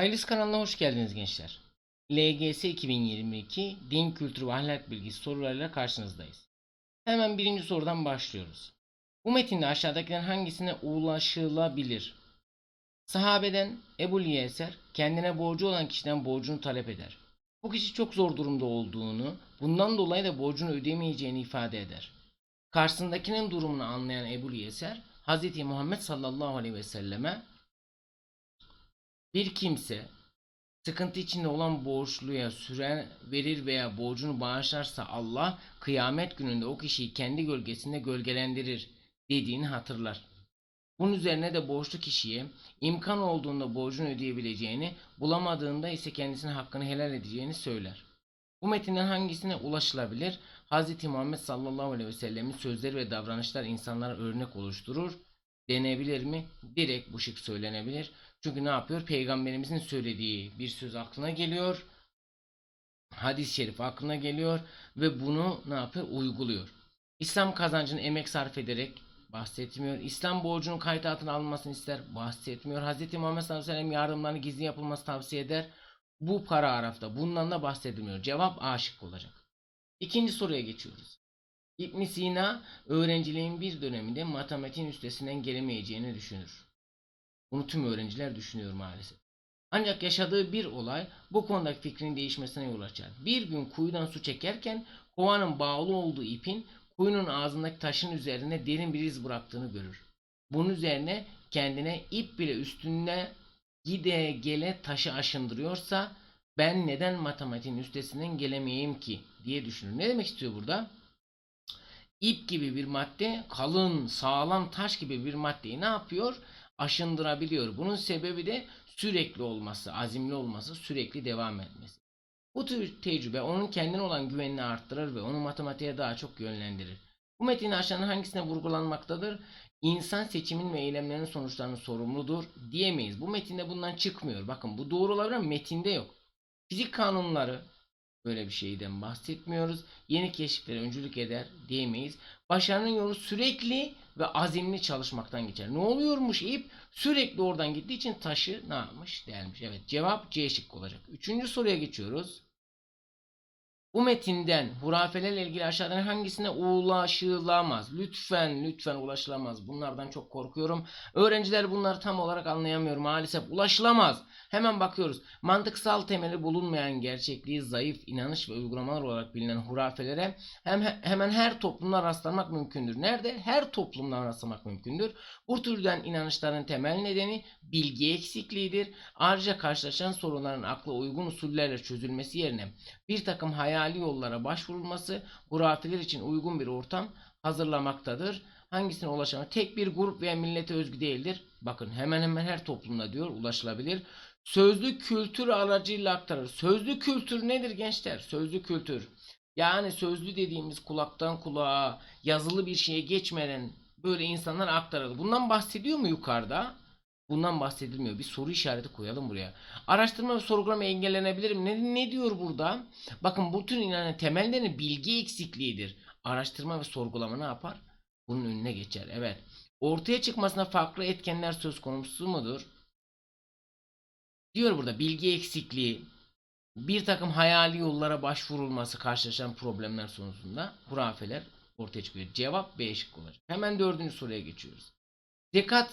Hayırlısı kanalına hoş geldiniz gençler. LGS 2022 Din Kültürü ve Ahlak Bilgisi sorularıyla karşınızdayız. Hemen birinci sorudan başlıyoruz. Bu metinde aşağıdakilerin hangisine ulaşılabilir? Sahabeden Ebu Yeser kendine borcu olan kişiden borcunu talep eder. Bu kişi çok zor durumda olduğunu, bundan dolayı da borcunu ödemeyeceğini ifade eder. Karşısındakinin durumunu anlayan Ebu Yeser, Hz. Muhammed sallallahu aleyhi ve selleme bir kimse sıkıntı içinde olan borçluya süre verir veya borcunu bağışlarsa Allah kıyamet gününde o kişiyi kendi gölgesinde gölgelendirir dediğini hatırlar. Bunun üzerine de borçlu kişiye imkan olduğunda borcunu ödeyebileceğini, bulamadığında ise kendisine hakkını helal edeceğini söyler. Bu metinden hangisine ulaşılabilir? Hz. Muhammed sallallahu aleyhi ve sellemin sözleri ve davranışlar insanlara örnek oluşturur. Denebilir mi? Direkt bu şık söylenebilir. Çünkü ne yapıyor? Peygamberimizin söylediği bir söz aklına geliyor. Hadis-i şerif aklına geliyor ve bunu ne yapıyor? Uyguluyor. İslam kazancını emek sarf ederek bahsetmiyor. İslam borcunun kayıt altına alınmasını ister. Bahsetmiyor. Hz. Muhammed sallallahu aleyhi ve sellem yardımlarını gizli yapılması tavsiye eder. Bu para arafta. Bundan da bahsedilmiyor. Cevap aşık olacak. İkinci soruya geçiyoruz. İbn Sina öğrenciliğin bir döneminde matematiğin üstesinden gelemeyeceğini düşünür. Bunu tüm öğrenciler düşünüyor maalesef. Ancak yaşadığı bir olay bu konudaki fikrinin değişmesine yol açar. Bir gün kuyudan su çekerken kovanın bağlı olduğu ipin kuyunun ağzındaki taşın üzerine derin bir iz bıraktığını görür. Bunun üzerine kendine ip bile üstünde gide gele taşı aşındırıyorsa ben neden matematiğin üstesinden gelemeyeyim ki diye düşünür. Ne demek istiyor burada? İp gibi bir madde kalın sağlam taş gibi bir maddeyi ne yapıyor? Aşındırabiliyor. Bunun sebebi de sürekli olması, azimli olması, sürekli devam etmesi. Bu tür tecrübe onun kendine olan güvenini arttırır ve onu matematiğe daha çok yönlendirir. Bu metin aşağının hangisine vurgulanmaktadır? İnsan seçimin ve eylemlerinin sonuçlarının sorumludur diyemeyiz. Bu metinde bundan çıkmıyor. Bakın bu doğru olabilir ama metinde yok. Fizik kanunları böyle bir şeyden bahsetmiyoruz. Yeni keşiflere öncülük eder diyemeyiz. Başarının yolu sürekli ve azimli çalışmaktan geçer. Ne oluyormuş ip? Sürekli oradan gittiği için taşı ne yapmış? Delmiş. Evet cevap C şıkkı olacak. Üçüncü soruya geçiyoruz. Bu metinden hurafelerle ilgili aşağıdan hangisine ulaşılamaz? Lütfen lütfen ulaşılamaz. Bunlardan çok korkuyorum. Öğrenciler bunları tam olarak anlayamıyor maalesef. Ulaşılamaz. Hemen bakıyoruz. Mantıksal temeli bulunmayan gerçekliği zayıf inanış ve uygulamalar olarak bilinen hurafelere hem, hemen her toplumda rastlamak mümkündür. Nerede? Her toplumda rastlamak mümkündür. Bu türden inanışların temel nedeni bilgi eksikliğidir. Ayrıca karşılaşan sorunların akla uygun usullerle çözülmesi yerine bir takım hayali yollara başvurulması hurafeler için uygun bir ortam hazırlamaktadır. Hangisine ulaşamaz? Tek bir grup veya millete özgü değildir. Bakın hemen hemen her toplumda diyor ulaşılabilir. Sözlü kültür aracıyla aktarır. Sözlü kültür nedir gençler? Sözlü kültür. Yani sözlü dediğimiz kulaktan kulağa yazılı bir şeye geçmeden böyle insanlar aktarılır. Bundan bahsediyor mu yukarıda? Bundan bahsedilmiyor. Bir soru işareti koyalım buraya. Araştırma ve sorgulama engellenebilir mi? Ne, ne diyor burada? Bakın bütün inanın temelleri bilgi eksikliğidir. Araştırma ve sorgulama ne yapar? Bunun önüne geçer. Evet. Ortaya çıkmasına farklı etkenler söz konusu mudur? Diyor burada bilgi eksikliği, bir takım hayali yollara başvurulması karşılaşan problemler sonucunda hurafeler ortaya çıkıyor. Cevap B şıkkı olacak. Hemen dördüncü soruya geçiyoruz. Zekat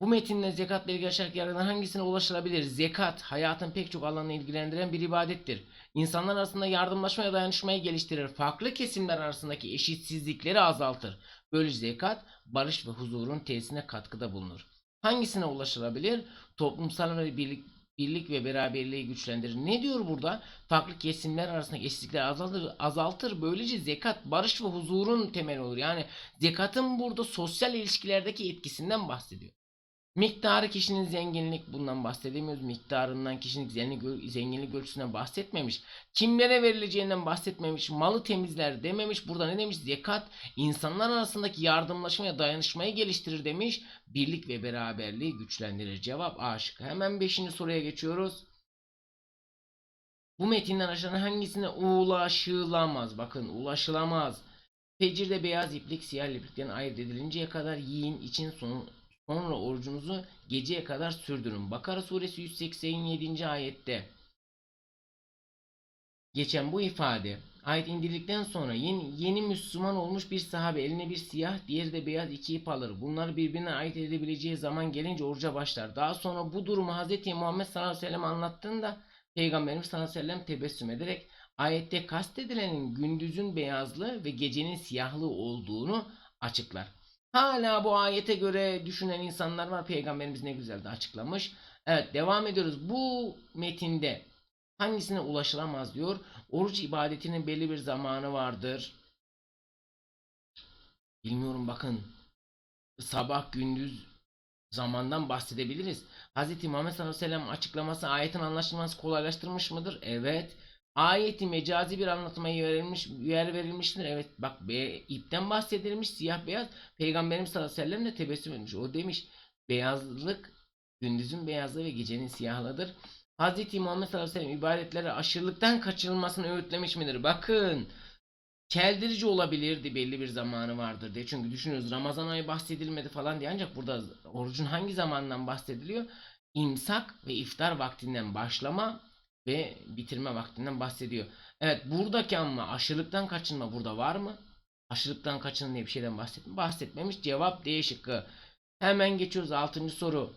bu metinle zekatla ilgili aşağıdaki yargılardan hangisine ulaşılabilir? Zekat hayatın pek çok alanını ilgilendiren bir ibadettir. İnsanlar arasında yardımlaşma ve dayanışmayı geliştirir. Farklı kesimler arasındaki eşitsizlikleri azaltır. Böylece zekat barış ve huzurun tesisine katkıda bulunur. Hangisine ulaşılabilir? Toplumsal ve birlik, birlik ve beraberliği güçlendirir. Ne diyor burada? Farklı kesimler arasındaki eşitsizlikleri azaltır, azaltır. Böylece zekat barış ve huzurun temeli olur. Yani zekatın burada sosyal ilişkilerdeki etkisinden bahsediyor. Miktarı kişinin zenginlik bundan bahsedemiyoruz. Miktarından kişinin zenginlik, zenginlik ölçüsünden bahsetmemiş. Kimlere verileceğinden bahsetmemiş. Malı temizler dememiş. Burada ne demiş? Zekat insanlar arasındaki yardımlaşma ve dayanışmayı geliştirir demiş. Birlik ve beraberliği güçlendirir. Cevap A şıkkı. Hemen 5. soruya geçiyoruz. Bu metinden aşağıdan hangisine ulaşılamaz? Bakın ulaşılamaz. Fecirde beyaz iplik siyah iplikten ayırt edilinceye kadar yiyin için sonu Sonra orucunuzu geceye kadar sürdürün. Bakara suresi 187. ayette geçen bu ifade ayet indirdikten sonra yeni, yeni Müslüman olmuş bir sahabe eline bir siyah diğeri de beyaz iki ip alır. Bunları birbirine ait edebileceği zaman gelince oruca başlar. Daha sonra bu durumu Hz. Muhammed sallallahu aleyhi ve sellem anlattığında Peygamberimiz sallallahu aleyhi ve sellem tebessüm ederek ayette kastedilenin gündüzün beyazlığı ve gecenin siyahlığı olduğunu açıklar. Hala bu ayete göre düşünen insanlar var. Peygamberimiz ne güzel de açıklamış. Evet devam ediyoruz. Bu metinde hangisine ulaşılamaz diyor. Oruç ibadetinin belli bir zamanı vardır. Bilmiyorum bakın. Sabah gündüz zamandan bahsedebiliriz. Hz. Muhammed sallallahu aleyhi ve sellem açıklaması ayetin anlaşılması kolaylaştırmış mıdır? Evet. Ayeti mecazi bir anlatıma yer verilmiş, yer verilmiştir. Evet bak be, ipten bahsedilmiş siyah beyaz. Peygamberimiz sallallahu aleyhi ve sellem de tebessüm etmiş. O demiş beyazlık gündüzün beyazlığı ve gecenin siyahlığıdır. Hz. Muhammed sallallahu aleyhi ve sellem ibadetleri aşırılıktan kaçınılmasını öğütlemiş midir? Bakın çeldirici olabilirdi belli bir zamanı vardır diye. Çünkü düşünüyoruz Ramazan ayı bahsedilmedi falan diye ancak burada orucun hangi zamandan bahsediliyor? İmsak ve iftar vaktinden başlama ve bitirme vaktinden bahsediyor. Evet buradaki ama aşırılıktan kaçınma burada var mı? Aşırılıktan kaçının diye bir şeyden bahsetmiş. Bahsetmemiş. Cevap D şıkkı. Hemen geçiyoruz 6. soru.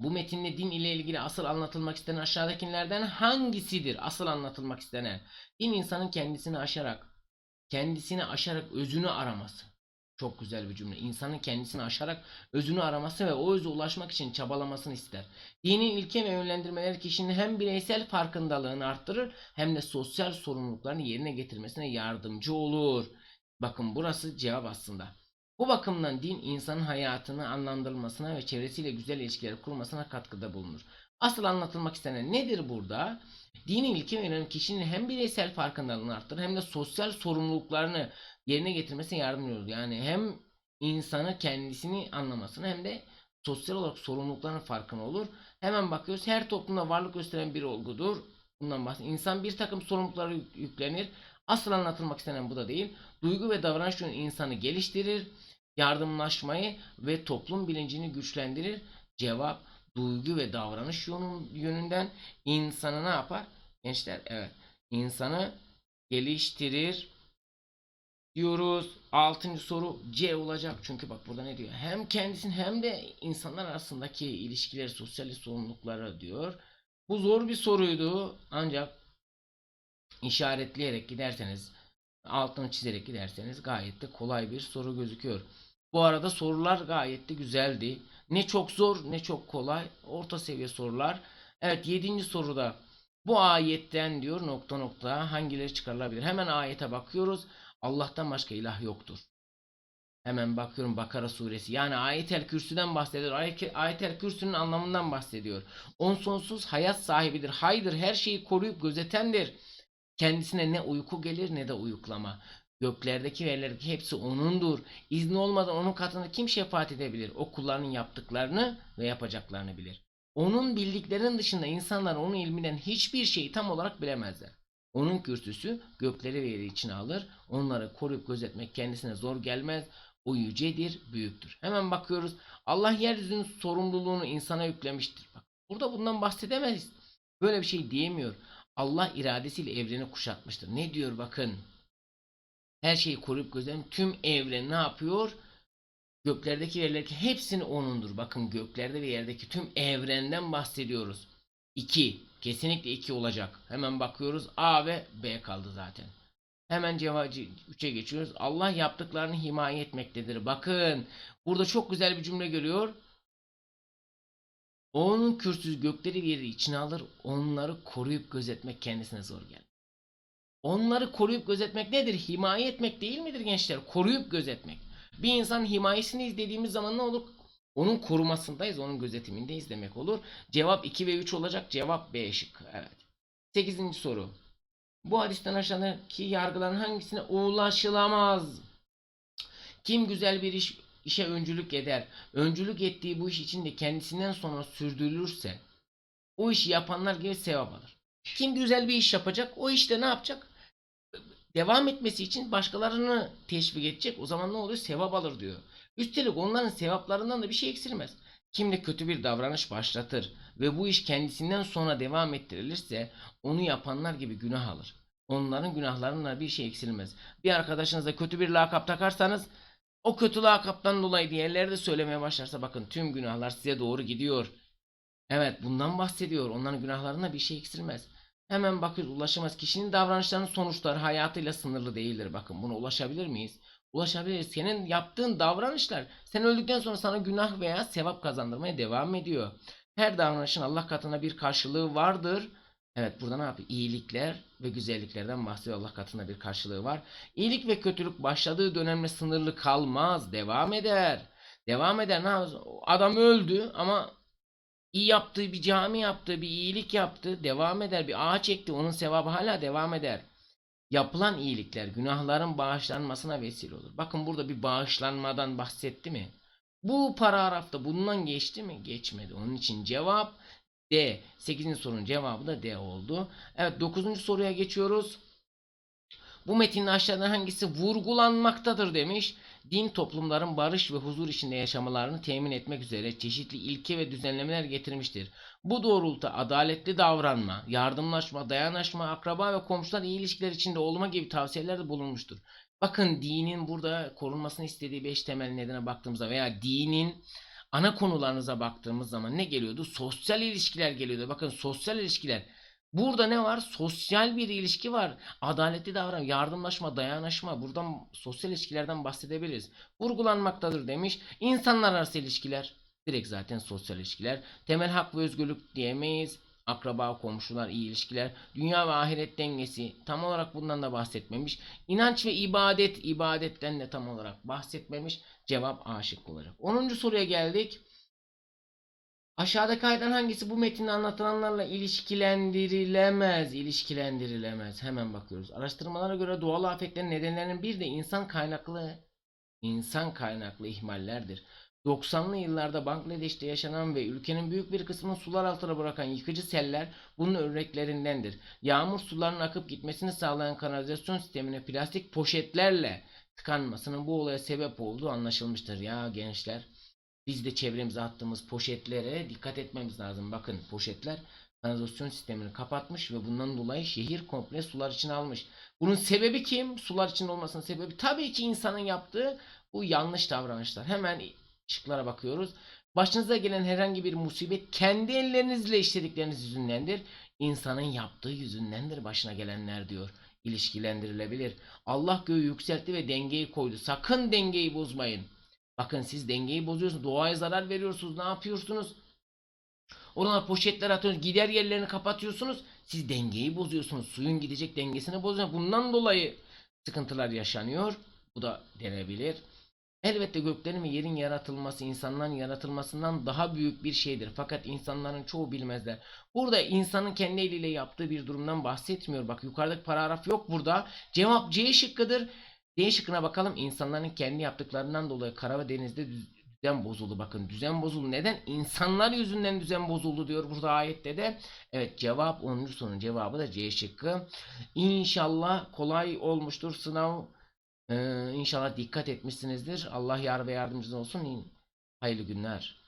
Bu metinde din ile ilgili asıl anlatılmak istenen aşağıdakilerden hangisidir? Asıl anlatılmak istenen. Din insanın kendisini aşarak, kendisini aşarak özünü araması. Çok güzel bir cümle. İnsanın kendisini aşarak özünü araması ve o öze ulaşmak için çabalamasını ister. Dinin ilke ve yönlendirmeleri kişinin hem bireysel farkındalığını arttırır hem de sosyal sorumluluklarını yerine getirmesine yardımcı olur. Bakın burası cevap aslında. Bu bakımdan din insanın hayatını anlandırılmasına ve çevresiyle güzel ilişkiler kurmasına katkıda bulunur. Asıl anlatılmak istenen nedir burada? Dinin ilke ve yönelim kişinin hem bireysel farkındalığını arttırır hem de sosyal sorumluluklarını yerine getirmesine yardımcı olur. Yani hem insanı kendisini anlamasına hem de sosyal olarak sorumluluklarının farkına olur. Hemen bakıyoruz. Her toplumda varlık gösteren bir olgudur. Bundan bahsediyor. İnsan bir takım sorumluluklara yük- yüklenir. Asıl anlatılmak istenen bu da değil. Duygu ve davranış yönü insanı geliştirir. Yardımlaşmayı ve toplum bilincini güçlendirir. Cevap duygu ve davranış yönü- yönünden insanı ne yapar? Gençler evet. insanı geliştirir diyoruz. Altıncı soru C olacak. Çünkü bak burada ne diyor? Hem kendisinin hem de insanlar arasındaki ilişkileri, sosyal sorumlulukları diyor. Bu zor bir soruydu. Ancak işaretleyerek giderseniz, altını çizerek giderseniz gayet de kolay bir soru gözüküyor. Bu arada sorular gayet de güzeldi. Ne çok zor ne çok kolay. Orta seviye sorular. Evet 7. soruda bu ayetten diyor nokta nokta hangileri çıkarılabilir? Hemen ayete bakıyoruz. Allah'tan başka ilah yoktur. Hemen bakıyorum Bakara suresi. Yani ayetel kürsüden bahsediyor. Ayet- Ayetel kürsünün anlamından bahsediyor. On sonsuz hayat sahibidir. Haydır her şeyi koruyup gözetendir. Kendisine ne uyku gelir ne de uyuklama. Göklerdeki ve yerlerdeki hepsi O'nundur. İzni olmadan O'nun katında kim şefaat edebilir? O kullarının yaptıklarını ve yapacaklarını bilir. Onun bildiklerinin dışında insanlar onun ilminden hiçbir şeyi tam olarak bilemezler. Onun kürsüsü gökleri ve yeri içine alır. Onları koruyup gözetmek kendisine zor gelmez. O yücedir, büyüktür. Hemen bakıyoruz. Allah yeryüzünün sorumluluğunu insana yüklemiştir. Bak, burada bundan bahsedemeyiz. Böyle bir şey diyemiyor. Allah iradesiyle evreni kuşatmıştır. Ne diyor bakın. Her şeyi koruyup gözeten tüm evren ne yapıyor? Göklerdeki yerlerdeki hepsini onundur. Bakın göklerde ve yerdeki tüm evrenden bahsediyoruz. 2. Kesinlikle 2 olacak. Hemen bakıyoruz. A ve B kaldı zaten. Hemen cevabı 3'e geçiyoruz. Allah yaptıklarını himaye etmektedir. Bakın burada çok güzel bir cümle görüyor. Onun kürsüsü gökleri yeri içine alır. Onları koruyup gözetmek kendisine zor gelir. Onları koruyup gözetmek nedir? Himaye etmek değil midir gençler? Koruyup gözetmek. Bir insanın himayesini izlediğimiz zaman ne olur? Onun korumasındayız, onun gözetimindeyiz demek olur. Cevap 2 ve 3 olacak. Cevap B şıkkı. Evet. 8. soru. Bu hadisten aşağıdaki yargıların hangisine ulaşılamaz? Kim güzel bir iş işe öncülük eder, öncülük ettiği bu iş için de kendisinden sonra sürdürülürse o işi yapanlar gibi sevap alır. Kim güzel bir iş yapacak, o işte ne yapacak? Devam etmesi için başkalarını teşvik edecek. O zaman ne oluyor? Sevap alır diyor. Üstelik onların sevaplarından da bir şey eksilmez. Kim de kötü bir davranış başlatır ve bu iş kendisinden sonra devam ettirilirse onu yapanlar gibi günah alır. Onların günahlarından bir şey eksilmez. Bir arkadaşınıza kötü bir lakap takarsanız o kötü lakaptan dolayı diğerleri de söylemeye başlarsa bakın tüm günahlar size doğru gidiyor. Evet bundan bahsediyor. Onların günahlarına bir şey eksilmez. Hemen bakıyoruz ulaşamaz. Kişinin davranışlarının sonuçları hayatıyla sınırlı değildir. Bakın buna ulaşabilir miyiz? Ulaşabiliriz. Senin yaptığın davranışlar sen öldükten sonra sana günah veya sevap kazandırmaya devam ediyor. Her davranışın Allah katına bir karşılığı vardır. Evet burada ne yapıyor? İyilikler ve güzelliklerden bahsediyor. Allah katında bir karşılığı var. İyilik ve kötülük başladığı dönemle sınırlı kalmaz. Devam eder. Devam eder. Ne yapacak? Adam öldü ama iyi yaptığı bir cami yaptı, bir iyilik yaptı, devam eder. Bir ağaç ekti, onun sevabı hala devam eder. Yapılan iyilikler günahların bağışlanmasına vesile olur. Bakın burada bir bağışlanmadan bahsetti mi? Bu paragrafta bundan geçti mi? Geçmedi. Onun için cevap D. 8. sorunun cevabı da D oldu. Evet 9. soruya geçiyoruz. Bu metnin aşağıdan hangisi vurgulanmaktadır demiş. Din toplumların barış ve huzur içinde yaşamalarını temin etmek üzere çeşitli ilke ve düzenlemeler getirmiştir. Bu doğrultuda adaletli davranma, yardımlaşma, dayanışma, akraba ve komşular iyi ilişkiler içinde olma gibi tavsiyelerde bulunmuştur. Bakın dinin burada korunmasını istediği beş temel nedene baktığımızda veya dinin ana konularınıza baktığımız zaman ne geliyordu? Sosyal ilişkiler geliyordu. Bakın sosyal ilişkiler. Burada ne var? Sosyal bir ilişki var. Adaletli davran, yardımlaşma, dayanışma. Buradan sosyal ilişkilerden bahsedebiliriz. Vurgulanmaktadır demiş. İnsanlar arası ilişkiler. Direkt zaten sosyal ilişkiler. Temel hak ve özgürlük diyemeyiz. Akraba, komşular, iyi ilişkiler. Dünya ve ahiret dengesi. Tam olarak bundan da bahsetmemiş. İnanç ve ibadet. ibadetten de tam olarak bahsetmemiş. Cevap A şıkkı olacak. 10. soruya geldik. Aşağıdaki aydan hangisi bu metinde anlatılanlarla ilişkilendirilemez? İlişkilendirilemez. Hemen bakıyoruz. Araştırmalara göre doğal afetlerin nedenlerinin bir de insan kaynaklı insan kaynaklı ihmallerdir. 90'lı yıllarda Bangladeş'te yaşanan ve ülkenin büyük bir kısmını sular altına bırakan yıkıcı seller bunun örneklerindendir. Yağmur sularının akıp gitmesini sağlayan kanalizasyon sistemine plastik poşetlerle tıkanmasının bu olaya sebep olduğu anlaşılmıştır. Ya gençler biz de çevremize attığımız poşetlere dikkat etmemiz lazım. Bakın poşetler kanalizasyon sistemini kapatmış ve bundan dolayı şehir komple sular içine almış. Bunun sebebi kim? Sular içinde olmasının sebebi tabii ki insanın yaptığı bu yanlış davranışlar. Hemen şıklara bakıyoruz. Başınıza gelen herhangi bir musibet kendi ellerinizle işledikleriniz yüzündendir. İnsanın yaptığı yüzündendir başına gelenler diyor. İlişkilendirilebilir. Allah göğü yükseltti ve dengeyi koydu. Sakın dengeyi bozmayın. Bakın siz dengeyi bozuyorsunuz. Doğaya zarar veriyorsunuz. Ne yapıyorsunuz? Oralara poşetler atıyorsunuz. Gider yerlerini kapatıyorsunuz. Siz dengeyi bozuyorsunuz. Suyun gidecek dengesini bozuyorsunuz. Bundan dolayı sıkıntılar yaşanıyor. Bu da denebilir. Elbette göklerin ve yerin yaratılması insanların yaratılmasından daha büyük bir şeydir. Fakat insanların çoğu bilmezler. Burada insanın kendi eliyle yaptığı bir durumdan bahsetmiyor. Bak yukarıdaki paragraf yok burada. Cevap C şıkkıdır. D bakalım. İnsanların kendi yaptıklarından dolayı kara ve denizde düzen bozuldu. Bakın düzen bozuldu. Neden? İnsanlar yüzünden düzen bozuldu diyor burada ayette de. Evet cevap 10. sorunun cevabı da C şıkkı. İnşallah kolay olmuştur sınav. Ee, inşallah dikkat etmişsinizdir. Allah yar ve yardımcınız olsun. Hayırlı günler.